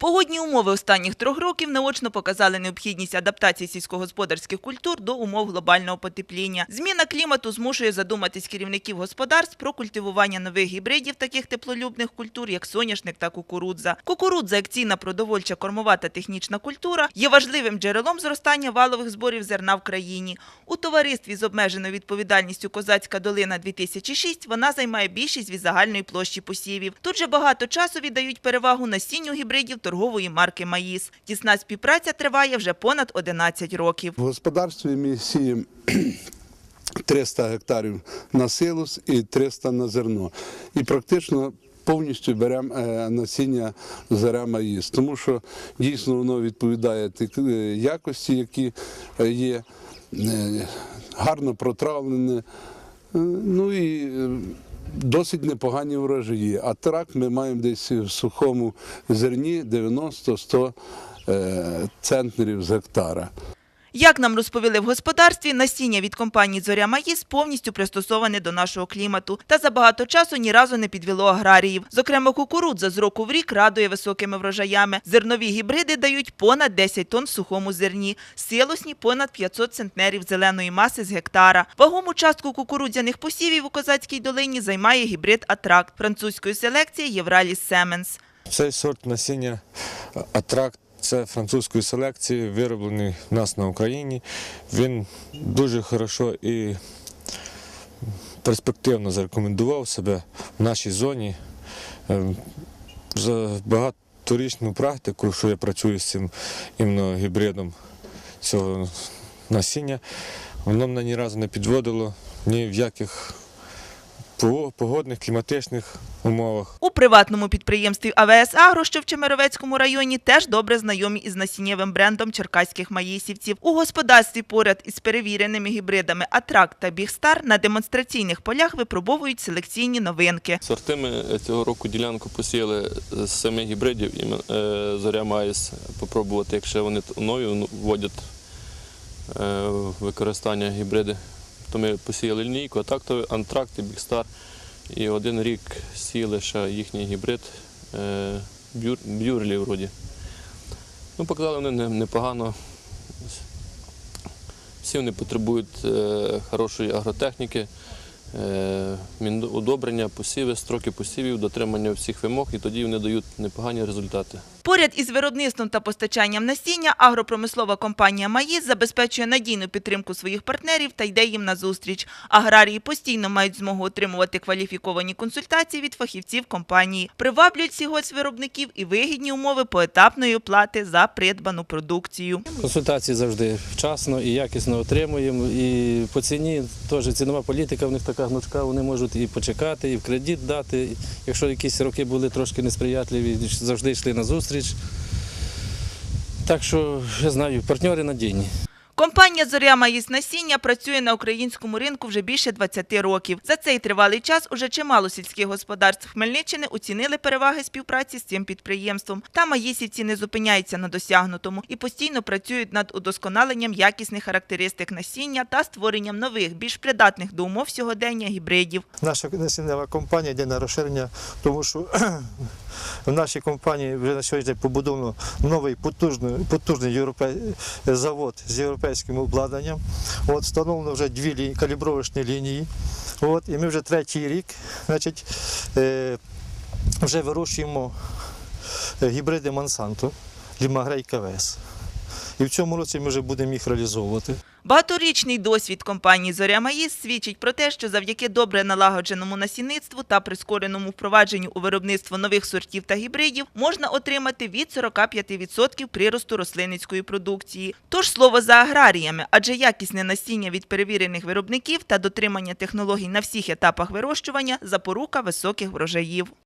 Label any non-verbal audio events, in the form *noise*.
Погодні умови останніх трьох років наочно показали необхідність адаптації сільськогосподарських культур до умов глобального потепління. Зміна клімату змушує задуматись керівників господарств про культивування нових гібридів таких теплолюбних культур, як соняшник та кукурудза. Кукурудза, як цінна продовольча кормова та технічна культура, є важливим джерелом зростання валових зборів зерна в країні. У товаристві з обмеженою відповідальністю Козацька долина 2006 вона займає більшість від загальної площі посівів. Тут же багато часу віддають перевагу насінню гібридів торгової марки Маїс. Тісна співпраця триває вже понад 11 років. В господарстві ми сіємо *clears throat* 300 гектарів на силос і 300 на зерно. І практично повністю беремо е, насіння заря маїс, тому що дійсно воно відповідає е, якості, які е, є, гарно протравлене. Ну і досить непогані врожаї. А трак ми маємо десь в сухому зерні 90-100 е, центнерів з гектара. Як нам розповіли в господарстві, насіння від компанії Зоря Маїс повністю пристосоване до нашого клімату та за багато часу ні разу не підвело аграріїв. Зокрема, кукурудза з року в рік радує високими врожаями. Зернові гібриди дають понад 10 тонн в сухому зерні, силосні – понад 500 центнерів зеленої маси з гектара. Вагому частку кукурудзяних посівів у Козацькій долині займає гібрид Атракт французької селекції Євраліс Семенс. Цей сорт насіння Атракт це французької селекції, вироблений в нас на Україні. Він дуже хорошо і перспективно зарекомендував себе в нашій зоні. Е, За багаторічну практику, що я працюю з цим іменно гібридом цього насіння, воно мене ні разу не підводило ні в яких погодних, кліматичних умовах. У приватному підприємстві АВС Агро, що в Чемеровецькому районі, теж добре знайомі із насіннєвим брендом черкаських маїсівців. У господарстві поряд із перевіреними гібридами Атракт та Бігстар на демонстраційних полях випробовують селекційні новинки. Сорти ми цього року ділянку посіяли з самих гібридів імен- е, Зоря Майс попробувати, якщо вони нові ну, вводять е, використання гібриди. То ми посіяли лінійку, атактовий, антракт і бікстар. І один рік сіяли ще їхній гібрид е, бюр, бюрлі вроді. Ну, показали вони непогано. Всі вони потребують е, хорошої агротехніки, е, удобрення, посіви, строки посівів, дотримання всіх вимог, і тоді вони дають непогані результати. Поряд із виробництвом та постачанням насіння агропромислова компанія «Маїс» забезпечує надійну підтримку своїх партнерів та йде їм назустріч. Аграрії постійно мають змогу отримувати кваліфіковані консультації від фахівців компанії. Приваблюють сільгоспвиробників і вигідні умови поетапної оплати за придбану продукцію. Консультації завжди вчасно і якісно отримуємо. І по ціні теж цінова політика в них така гнучка, вони можуть і почекати, і в кредит дати. Якщо якісь роки були трошки несприятливі, завжди йшли на зустріч. Так що, я знаю, партнери надійні. Компанія «Зоря Маїс Насіння» працює на українському ринку вже більше 20 років. За цей тривалий час уже чимало сільських господарств Хмельниччини оцінили переваги співпраці з цим підприємством. Та маїсівці не зупиняються на досягнутому і постійно працюють над удосконаленням якісних характеристик насіння та створенням нових, більш придатних до умов сьогодення гібридів. Наша насіннева компанія йде на розширення, тому що *clears throat* в нашій компанії вже на сьогодні побудовано новий потужний, потужний європе... завод з європейським обладнанням. От, встановлено вже дві лі... калібровочні лінії. От, і ми вже третій рік значить, е... вже вирощуємо е, гібриди Монсанто, Лімагрей КВС. І в цьому році ми вже будемо їх реалізовувати. Багаторічний досвід компанії «Зоря Маїс» свідчить про те, що завдяки добре налагодженому насінництву та прискореному впровадженню у виробництво нових сортів та гібридів можна отримати від 45% приросту рослинницької продукції. Тож слово за аграріями, адже якісне насіння від перевірених виробників та дотримання технологій на всіх етапах вирощування – запорука високих врожаїв.